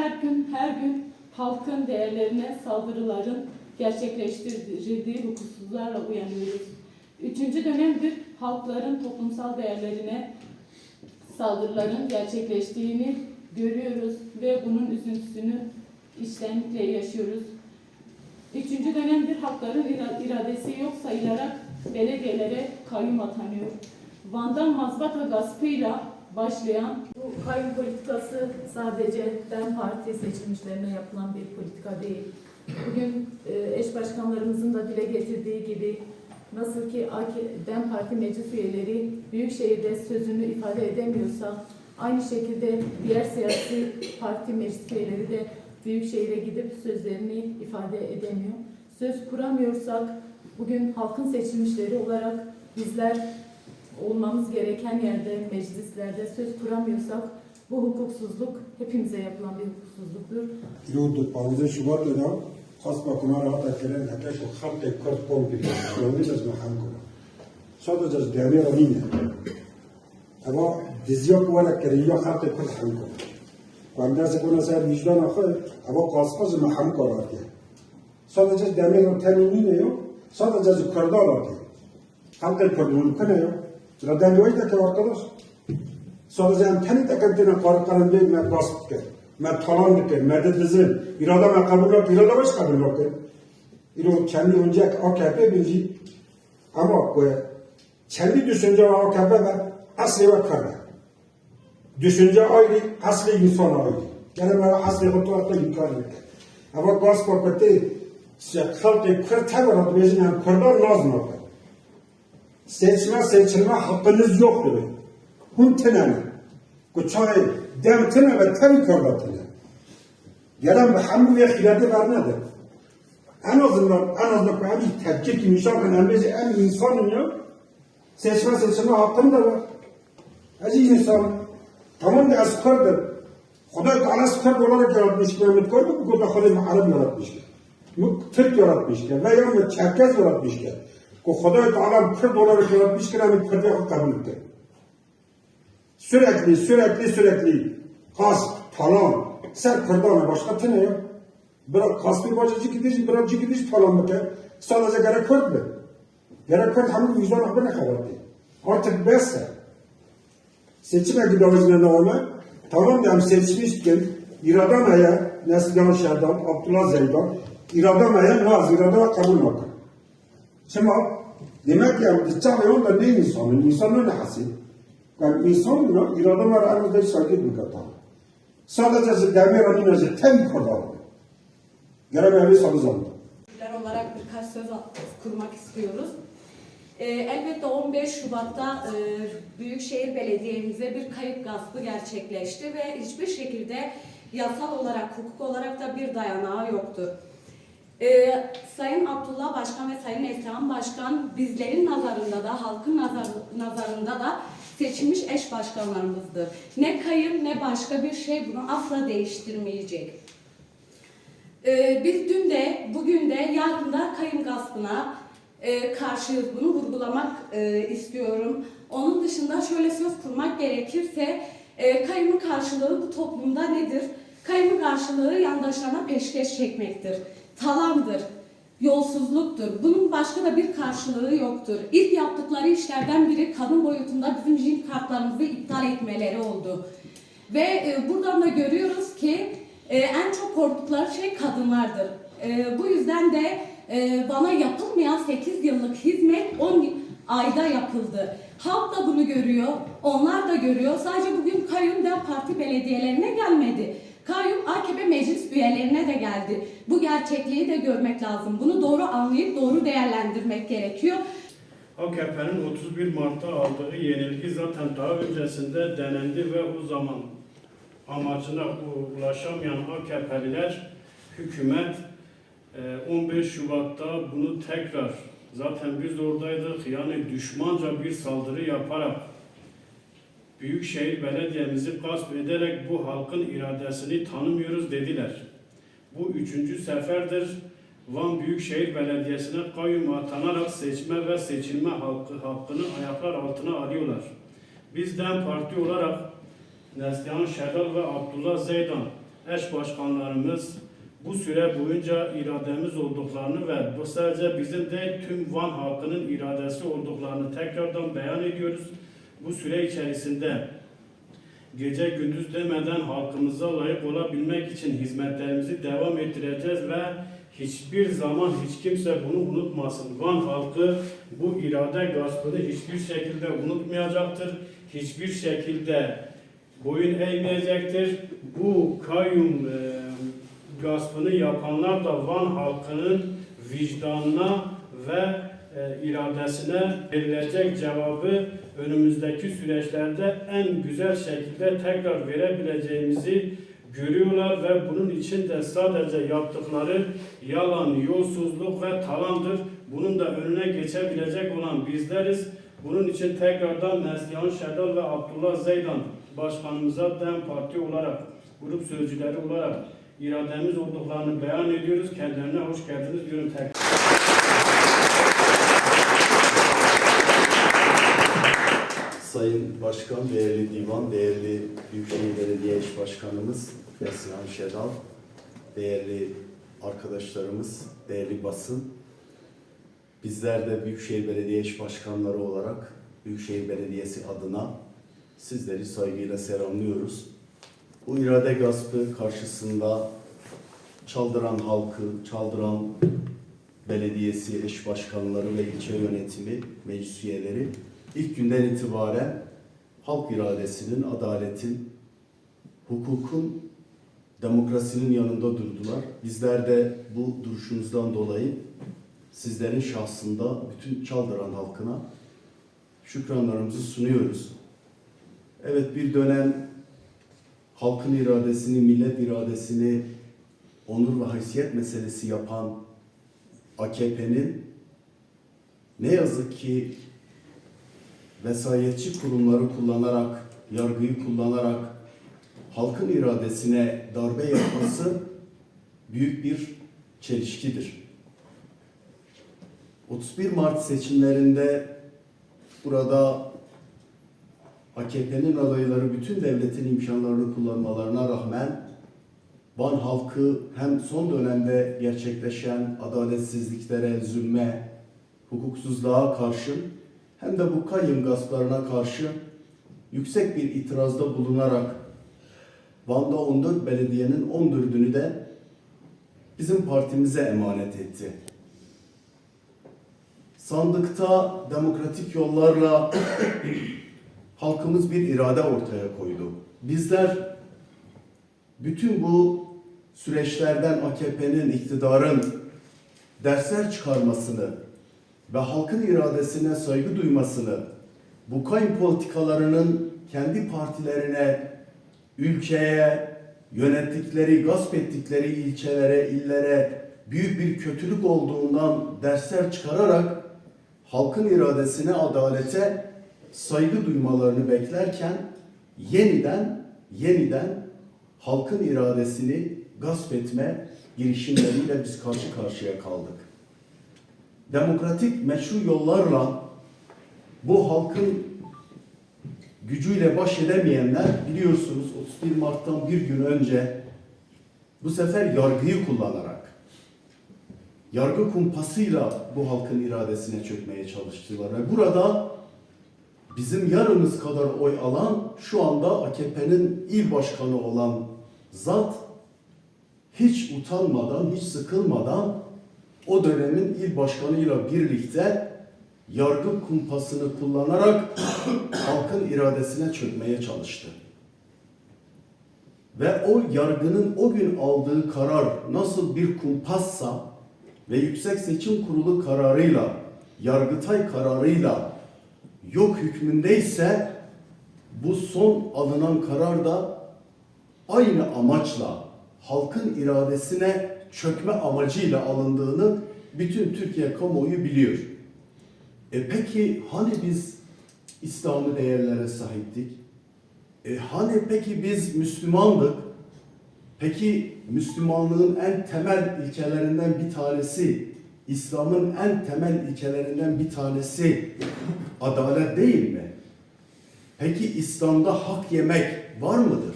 her gün her gün halkın değerlerine saldırıların gerçekleştirildiği hukuksuzlarla uyanıyoruz. Üçüncü dönemdir halkların toplumsal değerlerine saldırıların gerçekleştiğini görüyoruz ve bunun üzüntüsünü içtenlikle yaşıyoruz. Üçüncü dönemdir halkların ira- iradesi yok sayılarak belediyelere kayyum atanıyor. Van'dan mazbata gaspıyla başlayan bu kayyum politikası sadece DEM Parti seçilmişlerine yapılan bir politika değil. Bugün e, eş başkanlarımızın da dile getirdiği gibi nasıl ki DEM Parti meclis üyeleri Büyükşehir'de sözünü ifade edemiyorsa aynı şekilde diğer siyasi parti meclis üyeleri de Büyükşehir'e gidip sözlerini ifade edemiyor. Söz kuramıyorsak bugün halkın seçilmişleri olarak bizler olmamız gereken yerde, meclislerde söz kuramıyorsak bu hukuksuzluk hepimize yapılan bir hukuksuzluktur. Yurdu 15 Şubat da asma kunara hatta gelen hatta şu halk kart pol bir görmeyeceğiz mi hangi Sadece demir alın Ama dizyak var ki ya halk kart hangi Bende zekona sen vicdan akı ama kasmaz mı hangi var diye. Sadece demir tenini ne yok? Sadece kırda var diye. Halk kart pol ne yok? Ke, me talan ke, me de dizin. İrada me kabul yok, irada baş kabul yok ke. İro kendi önce AKP bilgi ama bu kendi düşünce AKP ve asli karda. Düşünce ayrı, asli insan ayrı. Yani me asli kutuatta inkar yok. Ama paketi se halkı kır tevarat vezin hem kırdan yok. Seçme seçilme hakkınız yoktur. Hun tenene. Ku çare dem tene ve tabi körda tene. Gelen ve hamd ve hilade vernedir. En azından, en azından hem tepki ki nişan kan embezi en insanın ya. Seçme seçilme hakkın da var. Aziz insan, tamam da askardır. Huda Teala askar olarak yaratmış Mehmet Koy bu konuda Huda Arap yaratmış ki. Bu Türk yaratmış ki veya Çerkez yaratmış ki. Ku Huda Teala Kürt olarak yaratmış ki Mehmet Kürt'e kabul etti sürekli sürekli sürekli kas, talan, sen kırdana başka tane ya. Bırak kasbi bacacı gidiş, bırakcı gidiş talan mı ke? Sadece gerek kırd mı? Gerek kırd hamur vicdan hakkı ne kadar değil. Artık besse. Seçime gidavacına devam et. Tamam da hem seçmişken İradan aya, Neslihan Şerdan, Abdullah Zeydan, İradan aya naz, İradan kabul makı. Şimdi demek ki yani çağlayan da ne insanın? İnsanın ne hasil? Yani insanla iradan aramızda saygı bir kata. Sadece demir anın azı tem kadar. Geremeyi sanızam. Bizler olarak birkaç söz kurmak istiyoruz. Ee, elbette 15 Şubat'ta e, Büyükşehir Belediye'mize bir kayıp gaspı gerçekleşti ve hiçbir şekilde yasal olarak, hukuk olarak da bir dayanağı yoktu. Ee, Sayın Abdullah Başkan ve Sayın Esra'nın Başkan bizlerin nazarında da, halkın nazar- nazarında da seçilmiş eş başkanlarımızdır. Ne kayım ne başka bir şey bunu asla değiştirmeyecek. Ee, biz dün de, bugün de, yarın da kayım gaspına e, karşıyız. Bunu vurgulamak e, istiyorum. Onun dışında şöyle söz kurmak gerekirse, e, kayımın karşılığı bu toplumda nedir? Kayımın karşılığı yandaşlarına peşkeş çekmektir. Talandır, yolsuzluktur. Bunun başka da bir karşılığı yoktur. İlk yaptıkları işlerden biri kadın boyutunda bizim jin kartlarımızı iptal etmeleri oldu. Ve e, buradan da görüyoruz ki e, en çok korktukları şey kadınlardır. E, bu yüzden de e, bana yapılmayan 8 yıllık hizmet 10 ayda yapıldı. Halk da bunu görüyor, onlar da görüyor. Sadece bugün kayyum Parti belediyelerine gelmedi. AKP meclis üyelerine de geldi. Bu gerçekliği de görmek lazım. Bunu doğru anlayıp doğru değerlendirmek gerekiyor. AKP'nin 31 Mart'ta aldığı yenilgi zaten daha öncesinde denendi ve o zaman amacına ulaşamayan AKP'liler hükümet e, 15 Şubat'ta bunu tekrar zaten biz oradaydık yani düşmanca bir saldırı yaparak Büyükşehir Belediye'mizi gasp ederek bu halkın iradesini tanımıyoruz dediler. Bu üçüncü seferdir Van Büyükşehir Belediyesi'ne kayyum atanarak seçme ve seçilme hakkı, hakkını ayaklar altına alıyorlar. Biz DEM Parti olarak Neslihan Şerdal ve Abdullah Zeydan eş başkanlarımız bu süre boyunca irademiz olduklarını ve bu sadece bizim değil tüm Van halkının iradesi olduklarını tekrardan beyan ediyoruz. Bu süre içerisinde gece gündüz demeden halkımıza layık olabilmek için hizmetlerimizi devam ettireceğiz ve hiçbir zaman hiç kimse bunu unutmasın. Van halkı bu irade gaspını hiçbir şekilde unutmayacaktır. Hiçbir şekilde boyun eğmeyecektir. Bu kayyum e, gaspını yapanlar da Van halkının vicdanına ve e, iradesine verilecek cevabı önümüzdeki süreçlerde en güzel şekilde tekrar verebileceğimizi görüyorlar ve bunun için de sadece yaptıkları yalan, yolsuzluk ve talandır. Bunun da önüne geçebilecek olan bizleriz. Bunun için tekrardan Neslihan Şerdal ve Abdullah Zeydan başkanımıza DEM Parti olarak, grup sözcüleri olarak irademiz olduklarını beyan ediyoruz. Kendilerine hoş geldiniz diyorum tekrar. Sayın Başkan, değerli divan, değerli Büyükşehir Belediye Eş Başkanımız Neslihan Şedal, değerli arkadaşlarımız, değerli basın, bizler de Büyükşehir Belediye Eş Başkanları olarak Büyükşehir Belediyesi adına sizleri saygıyla selamlıyoruz. Bu irade gaspı karşısında çaldıran halkı, çaldıran belediyesi, eş başkanları ve ilçe yönetimi, meclis üyeleri ilk günden itibaren halk iradesinin, adaletin, hukukun, demokrasinin yanında durdular. Bizler de bu duruşunuzdan dolayı sizlerin şahsında bütün Çaldıran halkına şükranlarımızı sunuyoruz. Evet bir dönem halkın iradesini, millet iradesini onur ve haysiyet meselesi yapan AKP'nin ne yazık ki vesayetçi kurumları kullanarak, yargıyı kullanarak halkın iradesine darbe yapması büyük bir çelişkidir. 31 Mart seçimlerinde burada AKP'nin adayları bütün devletin imkanlarını kullanmalarına rağmen Van halkı hem son dönemde gerçekleşen adaletsizliklere, zulme, hukuksuzluğa karşı hem de bu kayyum gasplarına karşı yüksek bir itirazda bulunarak Van'da 14 belediyenin 14'ünü de bizim partimize emanet etti. Sandıkta demokratik yollarla halkımız bir irade ortaya koydu. Bizler bütün bu süreçlerden AKP'nin, iktidarın dersler çıkarmasını ve halkın iradesine saygı duymasını, bu kayın politikalarının kendi partilerine, ülkeye, yönettikleri, gasp ettikleri ilçelere, illere büyük bir kötülük olduğundan dersler çıkararak halkın iradesine, adalete saygı duymalarını beklerken yeniden, yeniden halkın iradesini gasp etme girişimleriyle biz karşı karşıya kaldık. Demokratik meşru yollarla bu halkın gücüyle baş edemeyenler biliyorsunuz 31 Mart'tan bir gün önce bu sefer yargıyı kullanarak yargı kumpasıyla bu halkın iradesine çökmeye çalıştılar. Ve burada bizim yarımız kadar oy alan şu anda AKP'nin il başkanı olan zat hiç utanmadan, hiç sıkılmadan o dönemin il başkanıyla birlikte yargı kumpasını kullanarak halkın iradesine çökmeye çalıştı. Ve o yargının o gün aldığı karar nasıl bir kumpassa ve Yüksek Seçim Kurulu kararıyla, Yargıtay kararıyla yok hükmündeyse bu son alınan karar da aynı amaçla halkın iradesine çökme amacıyla alındığını bütün Türkiye kamuoyu biliyor. E peki hani biz İslami değerlere sahiptik? E hani peki biz Müslümandık? Peki Müslümanlığın en temel ilkelerinden bir tanesi, İslam'ın en temel ilkelerinden bir tanesi adalet değil mi? Peki İslam'da hak yemek var mıdır?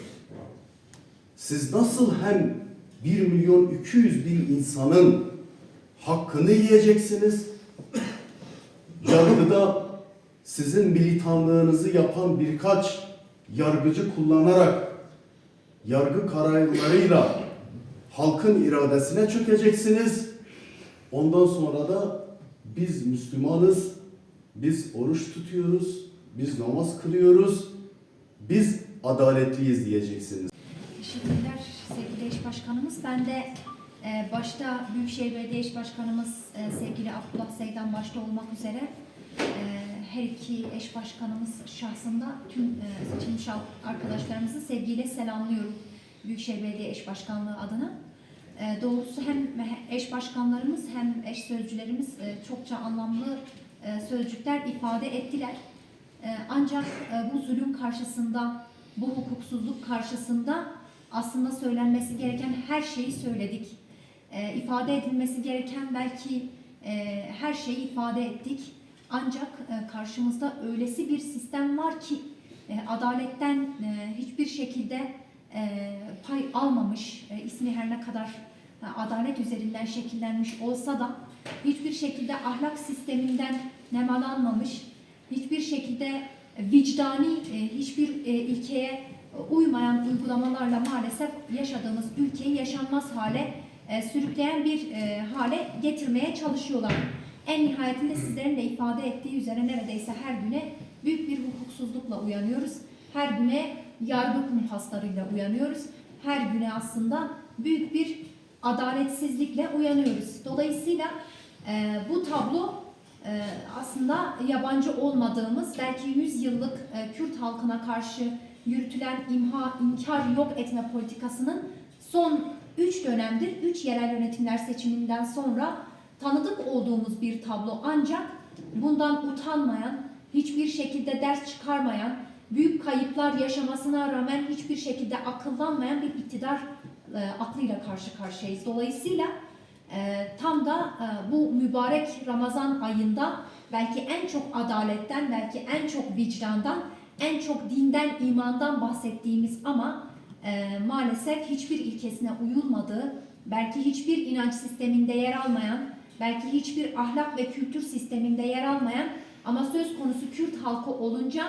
Siz nasıl hem 1 milyon 200 bin insanın hakkını yiyeceksiniz? Yargıda sizin militanlığınızı yapan birkaç yargıcı kullanarak yargı kararlarıyla halkın iradesine çökeceksiniz. Ondan sonra da biz Müslümanız, biz oruç tutuyoruz, biz namaz kılıyoruz, biz adaletliyiz diyeceksiniz. Teşekkürler sevgili eş başkanımız. Ben de e, başta Büyükşehir Belediye Eş Başkanımız e, sevgili Abdullah Seydan başta olmak üzere e, her iki eş başkanımız şahsında tüm e, seçilmiş arkadaşlarımızı sevgiyle selamlıyorum Büyükşehir Belediye Eş Başkanlığı adına. E, doğrusu hem eş başkanlarımız hem eş sözcülerimiz e, çokça anlamlı e, sözcükler ifade ettiler. E, ancak e, bu zulüm karşısında, bu hukuksuzluk karşısında aslında söylenmesi gereken her şeyi söyledik. E, ifade edilmesi gereken belki e, her şeyi ifade ettik. Ancak e, karşımızda öylesi bir sistem var ki e, adaletten e, hiçbir şekilde e, pay almamış, e, ismi her ne kadar e, adalet üzerinden şekillenmiş olsa da hiçbir şekilde ahlak sisteminden nemalanmamış, hiçbir şekilde vicdani e, hiçbir e, ilkeye uymayan uygulamalarla maalesef yaşadığımız ülkeyi yaşanmaz hale e, sürükleyen bir e, hale getirmeye çalışıyorlar. En nihayetinde sizlerin de ifade ettiği üzere neredeyse her güne büyük bir hukuksuzlukla uyanıyoruz. Her güne yargı kumpaslarıyla uyanıyoruz. Her güne aslında büyük bir adaletsizlikle uyanıyoruz. Dolayısıyla e, bu tablo e, aslında yabancı olmadığımız belki 100 yıllık e, Kürt halkına karşı yürütülen imha, inkar, yok etme politikasının son 3 dönemdir, 3 yerel yönetimler seçiminden sonra tanıdık olduğumuz bir tablo. Ancak bundan utanmayan, hiçbir şekilde ders çıkarmayan, büyük kayıplar yaşamasına rağmen hiçbir şekilde akıllanmayan bir iktidar e, aklıyla karşı karşıyayız. Dolayısıyla e, tam da e, bu mübarek Ramazan ayında belki en çok adaletten, belki en çok vicdandan, en çok dinden, imandan bahsettiğimiz ama e, maalesef hiçbir ilkesine uyulmadığı, belki hiçbir inanç sisteminde yer almayan, belki hiçbir ahlak ve kültür sisteminde yer almayan ama söz konusu Kürt halkı olunca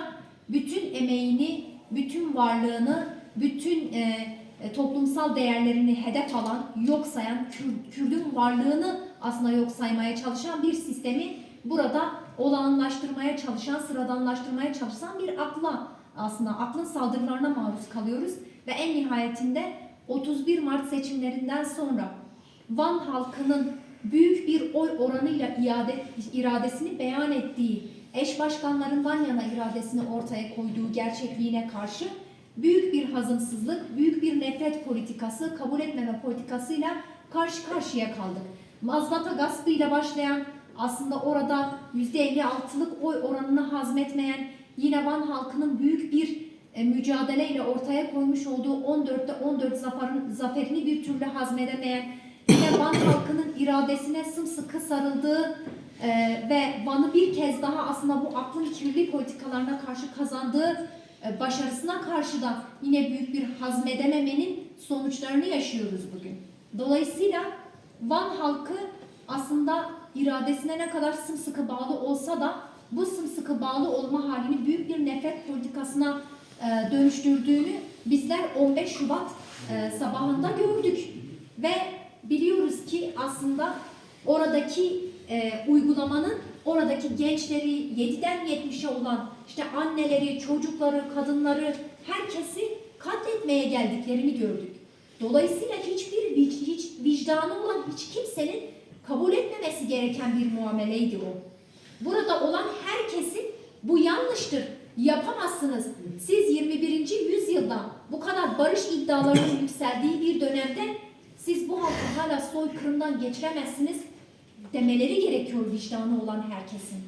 bütün emeğini, bütün varlığını, bütün e, e, toplumsal değerlerini hedef alan, yok sayan, Kür- Kürdün varlığını aslında yok saymaya çalışan bir sistemi burada olağanlaştırmaya çalışan, sıradanlaştırmaya çalışan bir akla aslında aklın saldırılarına maruz kalıyoruz ve en nihayetinde 31 Mart seçimlerinden sonra Van halkının büyük bir oy oranıyla iade, iradesini beyan ettiği, eş başkanlarından yana iradesini ortaya koyduğu gerçekliğine karşı büyük bir hazımsızlık, büyük bir nefret politikası, kabul etmeme politikasıyla karşı karşıya kaldık. Mazbata gaspıyla başlayan aslında orada %56'lık oy oranını hazmetmeyen yine Van halkının büyük bir e, mücadeleyle ortaya koymuş olduğu 14'te 14 zaferin, zaferini bir türlü hazmedemeyen yine Van halkının iradesine sımsıkı sarıldığı e, ve Van'ı bir kez daha aslında bu aklın kirli politikalarına karşı kazandığı e, başarısına karşı da yine büyük bir hazmedememenin sonuçlarını yaşıyoruz bugün. Dolayısıyla Van halkı aslında iradesine ne kadar sımsıkı bağlı olsa da bu sımsıkı bağlı olma halini büyük bir nefret politikasına e, dönüştürdüğünü bizler 15 Şubat e, sabahında gördük. Ve biliyoruz ki aslında oradaki e, uygulamanın oradaki gençleri 7'den 70'e olan işte anneleri, çocukları, kadınları herkesi katletmeye geldiklerini gördük. Dolayısıyla hiçbir vic- hiç vicdanı olan hiç kimsenin kabul etmemesi gereken bir muameleydi o. Burada olan herkesin bu yanlıştır, yapamazsınız. Siz 21. yüzyılda bu kadar barış iddialarının yükseldiği bir dönemde siz bu halkı hala soykırımdan geçiremezsiniz demeleri gerekiyor vicdanı olan herkesin.